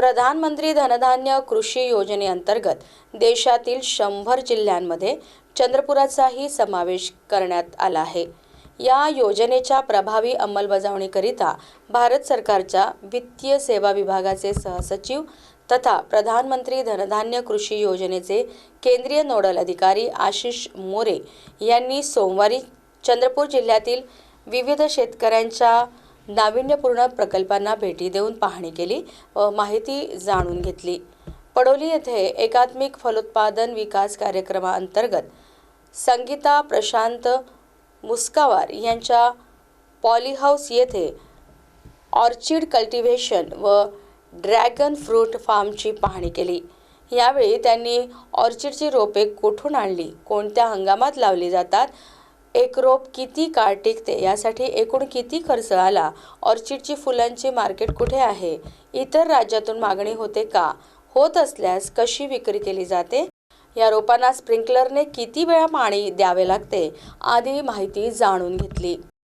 प्रधानमंत्री धनधान्य कृषी योजनेअंतर्गत देशातील शंभर जिल्ह्यांमध्ये चंद्रपुराचाही समावेश करण्यात आला आहे. या योजनेच्या प्रभावी अंमलबजावणीकरिता भारत सरकारच्या वित्तीय सेवा विभागाचे सहसचिव तथा प्रधानमंत्री धनधान्य कृषी योजनेचे केंद्रीय नोडल अधिकारी आशिष मोरे यांनी सोमवारी चंद्रपूर जिल्ह्यातील विविध शेतकऱ्यांच्या नाविन्यपूर्ण प्रकल्पांना भेटी देऊन पाहणी केली व माहिती जाणून घेतली. पडोली येथे एकात्मिक फलोत्पादन विकास कार्यक्रमाअंतर्गत संगीता प्रशांत मुस्कावार यांच्या पॉलीहाऊस येथे ऑर्चिड कल्टिव्हेशन व ड्रॅगन फ्रूट फार्मची पाहणी केली. यावेळी त्यांनी ऑर्चिडची रोपे कुठून आणली कोणत्या हंगामात लावली जातात एक रोप किती काळ टिकते? यासाठी एकूण किती खर्च आला? ऑर्चिडची फुलांची मार्केट कुठे आहे? इतर राज्यातून मागणी होते का? होत असल्यास कशी विक्री केली जाते? या रोपांना स्प्रिंकलरने किती वेळा पाणी द्यावे लागते? आदी माहिती जाणून घेतली.